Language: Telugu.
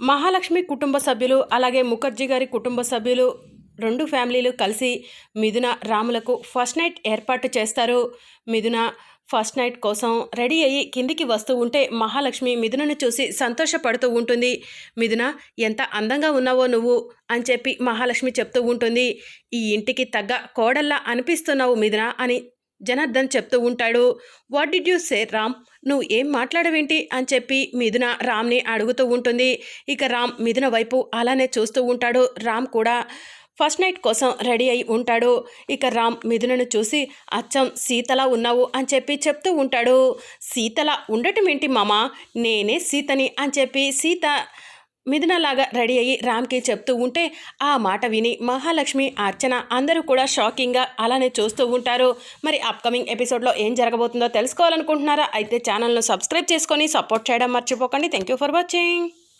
మహాలక్ష్మి కుటుంబ సభ్యులు అలాగే ముఖర్జీ గారి కుటుంబ సభ్యులు రెండు ఫ్యామిలీలు కలిసి మిథున రాములకు ఫస్ట్ నైట్ ఏర్పాటు చేస్తారు. మిథున ఫస్ట్ నైట్ కోసం రెడీ అయ్యి కిందికి వస్తూ ఉంటే మహాలక్ష్మి మిథునను చూసి సంతోషపడుతూ ఉంటుంది. మిథున ఎంత అందంగా ఉన్నావో నువ్వు అని చెప్పి మహాలక్ష్మి చెప్తూ ఉంటుంది. ఈ ఇంటికి తగ్గ కోడల్లా అనిపిస్తున్నావు మిథున అని జనార్దన్ చెప్తూ ఉంటాడు what did you say Ram? నువ్వు ఏం మాట్లాడవేంటి? అని చెప్పి మిథున రామ్ని అడుగుతూ ఉంటుంది. ఇక రామ్ మిథున వైపు అలానే చూస్తూ ఉంటాడు. రామ్ కూడా ఫస్ట్ నైట్ కోసం రెడీ అయి ఉంటాడు. ఇక రామ్ మిథునను చూసి అచ్చం సీతలా ఉన్నావు? అని చెప్పి చెప్తూ ఉంటాడు. సీతలా ఉండటం ఏంటి మామ? నేనే సీతని అని చెప్పి సీత మిథునలాగా రెడీ అయ్యి రామ్కి చెప్తూ ఉంటే ఆ మాట విని మహాలక్ష్మి అర్చన అందరూ కూడా షాకింగ్గా అలానే చూస్తూ ఉంటారు. మరి అప్కమింగ్ ఎపిసోడ్లో ఏం జరగబోతుందో తెలుసుకోవాలనుకుంటున్నారా? అయితే ఛానల్ను సబ్స్క్రైబ్ చేసుకొని సపోర్ట్ చేయడం మర్చిపోకండి. Thank you for watching.